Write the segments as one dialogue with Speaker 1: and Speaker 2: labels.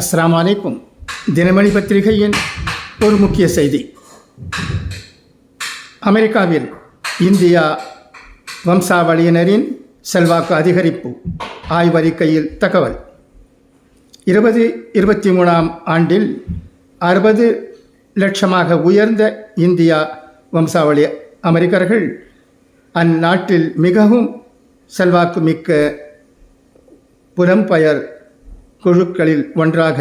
Speaker 1: அஸ்லாம் அலைக்கும் தினமணி பத்திரிகையின் ஒரு முக்கிய செய்தி. அமெரிக்காவில் இந்தியா வம்சாவளியினரின் செல்வாக்கு அதிகரிப்பு ஆய்வறிக்கையில் தகவல். இருபது இருபத்தி மூணாம் ஆண்டில் அறுபது லட்சமாக உயர்ந்த இந்தியா வம்சாவளி அமெரிக்கர்கள் அந்நாட்டில் மிகவும் செல்வாக்கு மிக்க புலம்பெயர் குழுக்களில் ஒன்றாக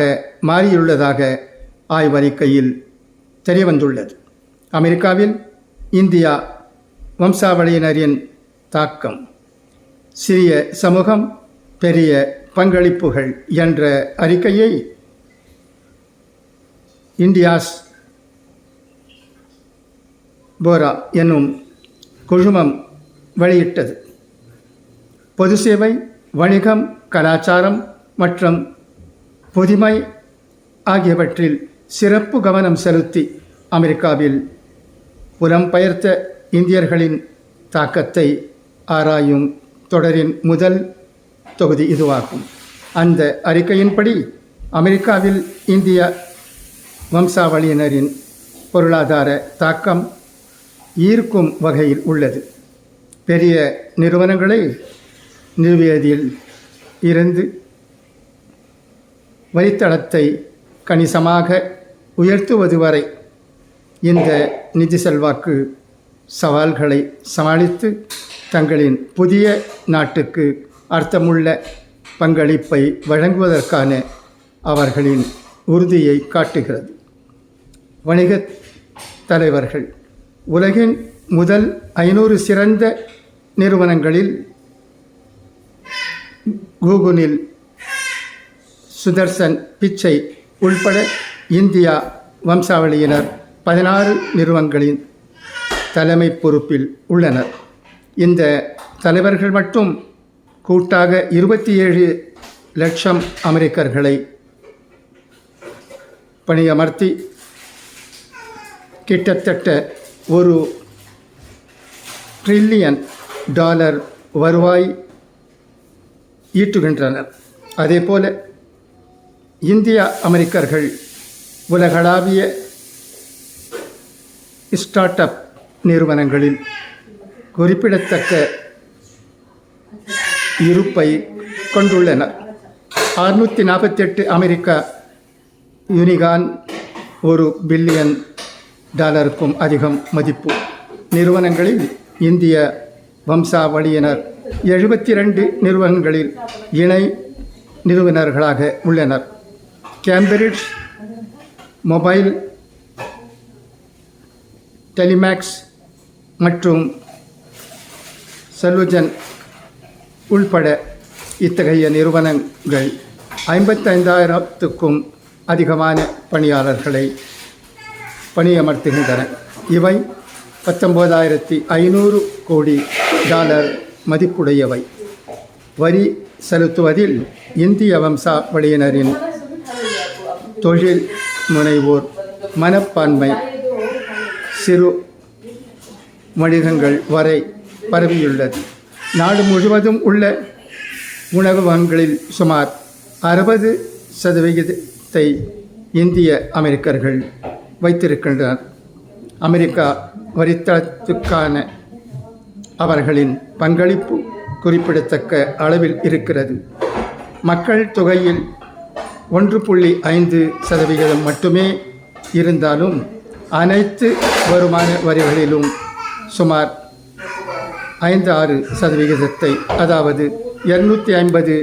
Speaker 1: மாறியுள்ளதாக ஆய்வறிக்கையில் தெரியவந்துள்ளது. அமெரிக்காவில் இந்தியா வம்சாவளியினரின் தாக்கம் சிறிய சமூகம் பெரிய பங்களிப்புகள் என்ற அறிக்கையை இந்தியாஸ் போரா என்னும் குழுமம் வெளியிட்டது. பொது சேவை வணிகம் கலாச்சாரம் மற்றும் புதுமை ஆகியவற்றில் சிறப்பு கவனம் செலுத்தி அமெரிக்காவில் புலம்பெயர்த்த இந்தியர்களின் தாக்கத்தை ஆராயும் தொடரின் முதல் தொகுதி இதுவாகும். அந்த அறிக்கையின்படி அமெரிக்காவில் இந்திய வம்சாவளியினரின் பொருளாதார தாக்கம் ஈர்க்கும் வகையில் உள்ளது. பெரிய நிறுவனங்களை நிறுவியதில் இருந்து வழித்தடத்தை கணிசமாக உயர்த்துவது வரை இந்த நிதி செல்வாக்கு சவால்களை சமாளித்து தங்களின் புதிய நாட்டுக்கு அர்த்தமுள்ள பங்களிப்பை வழங்குவதற்கான அவர்களின் உறுதியை காட்டுகிறது. வணிகத் தலைவர்கள் உலகின் முதல் ஐநூறு சிறந்த நிறுவனங்களில் கூகுளில் சுதர்சன் பிச்சை உள்பட இந்தியா வம்சாவளியினர் பதினாறு நிறுவனங்களின் தலைமை பொறுப்பில் உள்ளனர். இந்த தலைவர்கள் மட்டும் கூட்டாக இருபத்தி ஏழு லட்சம் அமெரிக்கர்களை பணியமர்த்தி கிட்டத்தட்ட ஒரு ட்ரில்லியன் டாலர் வருவாய் ஈட்டுகின்றனர். அதேபோல இந்திய அமெரிக்கர்கள் உலகளாவிய ஸ்டார்ட் அப் நிறுவனங்களில் குறிப்பிடத்தக்க இருப்பை கொண்டுள்ளனர் அறுநூற்றி நாற்பத்தெட்டு அமெரிக்கா யூனிகான் ஒரு பில்லியன் டாலருக்கும் அதிகம் மதிப்பு. நிறுவனங்களில் இந்திய வம்சாவளியினர் எழுபத்தி ரெண்டு நிறுவனங்களில் இணை நிறுவனர்களாக உள்ளனர். கேம்பிரிட்ஜ் மொபைல் டெலிமேக்ஸ் மற்றும் செல்லுஜன் உள்பட இத்தகைய நிறுவனங்கள் ஐம்பத்தைந்தாயிரத்துக்கும் அதிகமான பணியாளர்களை பணியமர்த்துகின்றன. இவை பத்தொம்போதாயிரத்தி ஐநூறு கோடி டாலர் மதிப்புடையவை. வரி செலுத்துவதில் இந்திய வம்சாவளியினரின் தொழில் முனைவோர் மனப்பான்மை சிறு வணிகங்கள் வரை பரவியுள்ளது. நாடு முழுவதும் உள்ள உணவகங்களில் சுமார் அறுபது சதவிகிதத்தை இந்திய அமெரிக்கர்கள் வைத்திருக்கின்றனர். அமெரிக்கா வரித்தளத்துக்கான அவர்களின் பங்களிப்பு குறிப்பிடத்தக்க அளவில் இருக்கிறது. மக்கள் தொகையில் ஒன்று புள்ளி ஐந்து சதவிகிதம் மட்டுமே இருந்தாலும் அனைத்து வருமான வரிகளிலும் சுமார் ஐந்து ஆறு சதவிகிதத்தை அதாவது இரநூத்தி ஐம்பது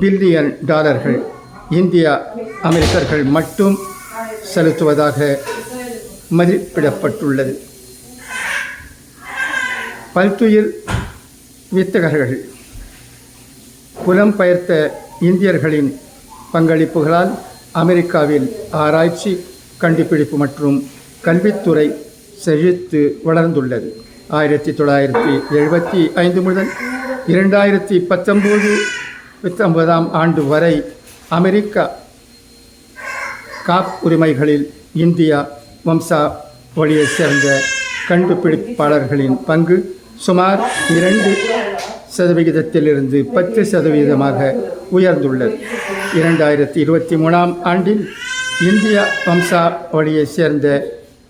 Speaker 1: பில்லியன் டாலர்கள் இந்தியா அமெரிக்கர்கள் மட்டும் செலுத்துவதாக மதிப்பிடப்பட்டுள்ளது. பல்துயிர் வித்தகர்கள் புலம்பெயர்த்த இந்தியர்களின் பங்களிப்புகளால் அமெரிக்காவில் ஆராய்ச்சி கண்டுபிடிப்பு மற்றும் கல்வித்துறை செழித்து வளர்ந்துள்ளது. ஆயிரத்தி தொள்ளாயிரத்தி எழுபத்தி ஐந்து முதல் இரண்டாயிரத்தி பத்தொம்போது பத்தொன்பதாம் ஆண்டு வரை அமெரிக்கா காப் உரிமைகளில் இந்தியா வம்சா வழியைச் சேர்ந்த கண்டுபிடிப்பாளர்களின் பங்கு சுமார் இரண்டு சதவிகிதத்திலிருந்து பத்து சதவீதமாக உயர்ந்துள்ளது. இரண்டாயிரத்தி இருபத்தி மூணாம் ஆண்டில் இந்திய வம்சாவளியைச் சேர்ந்த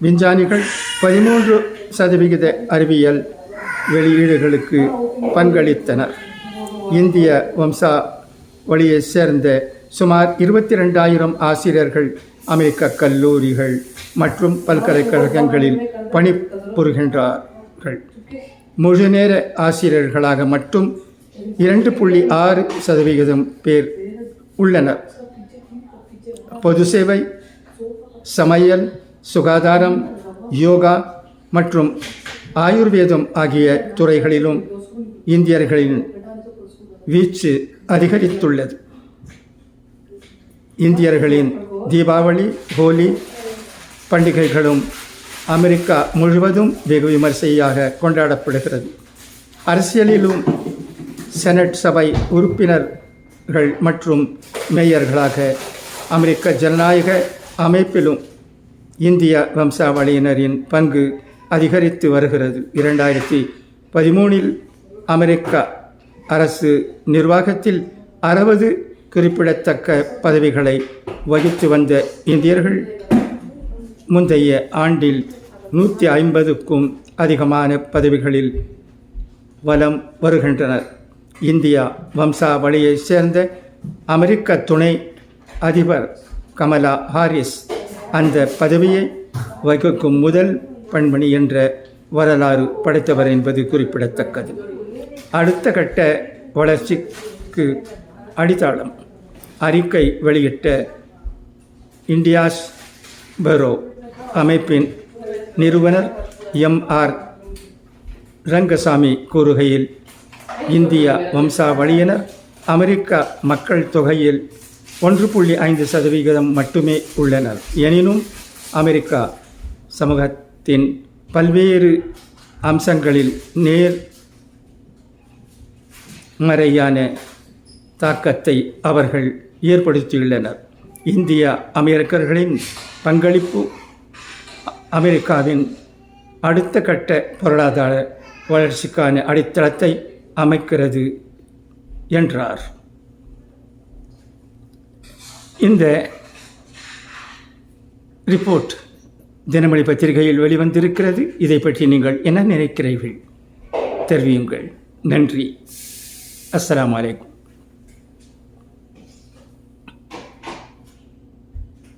Speaker 1: விஞ்ஞானிகள் பதிமூன்று சதவிகித அறிவியல் வெளியீடுகளுக்கு பங்களித்தனர். இந்திய வம்சாவளியைச் சேர்ந்த சுமார் இருபத்தி ரெண்டாயிரம் ஆசிரியர்கள் அமெரிக்க கல்லூரிகள் மற்றும் பல்கலைக்கழகங்களில் பணிபுரிகின்றார்கள். முழுநேர ஆசிரியர்களாக மட்டும் இரண்டு புள்ளி ஆறு சதவிகிதம் பேர் உள்ளனர் பொது சேவை சமையல் சுகாதாரம் யோகா மற்றும் ஆயுர்வேதம் ஆகிய துறைகளிலும் இந்தியர்களின் வீச்சு அதிகரித்துள்ளது. இந்தியர்களின் தீபாவளி ஹோலி பண்டிகைகளும் அமெரிக்கா முழுவதும் வெகு விமர்சையாக கொண்டாடப்படுகிறது. அரசியலிலும் செனட் சபை உறுப்பினர் உறுப்பினர்கள் மற்றும் மேயர்களாக அமெரிக்க ஜனநாயக அமைப்பிலும் இந்திய வம்சாவளியினரின் பங்கு அதிகரித்து வருகிறது. இரண்டாயிரத்தி பதிமூணில் அமெரிக்க அரசு நிர்வாகத்தில் அறுபது குறிப்பிடத்தக்க பதவிகளை வகித்து வந்த இந்தியர்கள் முந்தைய ஆண்டில் நூற்றி ஐம்பதுக்கும் அதிகமான பதவிகளில் வலம் வருகின்றனர். இந்தியா வம்சாவளியைச் சேர்ந்த அமெரிக்க துணை அதிபர் கமலா ஹாரிஸ் அந்த பதவியை வகிக்கும் முதல் பெண்மணி என்ற வரலாறு படைத்தவர் என்பது குறிப்பிடத்தக்கது. அடுத்த கட்ட வளர்ச்சிக்கு அடித்தளம் அறிக்கை வெளியிட்ட இண்டியாஸ் பெரோ அமைப்பின் நிறுவனர் எம் ஆர் ரங்கசாமி கூறுகையில் இந்திய வம்சாவளியினர் அமெரிக்க மக்கள் தொகையில் ஒன்று புள்ளி ஐந்து சதவிகிதம் மட்டுமே உள்ளனர். எனினும் அமெரிக்கா சமூகத்தின் பல்வேறு அம்சங்களில் நேர் மறையான தாக்கத்தை அவர்கள் ஏற்படுத்தியுள்ளனர். இந்திய அமெரிக்கர்களின் பங்களிப்பு அமெரிக்காவின் அடுத்த கட்ட பொருளாதார வளர்ச்சிக்கான அடித்தளத்தை அமைக்கிறது என்றார். இந்த ரிப்போர்ட் தினமணி பத்திரிகையில் வெளிவந்திருக்கிறது. இதை பற்றி நீங்கள் என்ன நினைக்கிறீர்கள்? தெரிவியுங்கள். நன்றி. அஸ்லாம் அலைக்கும்.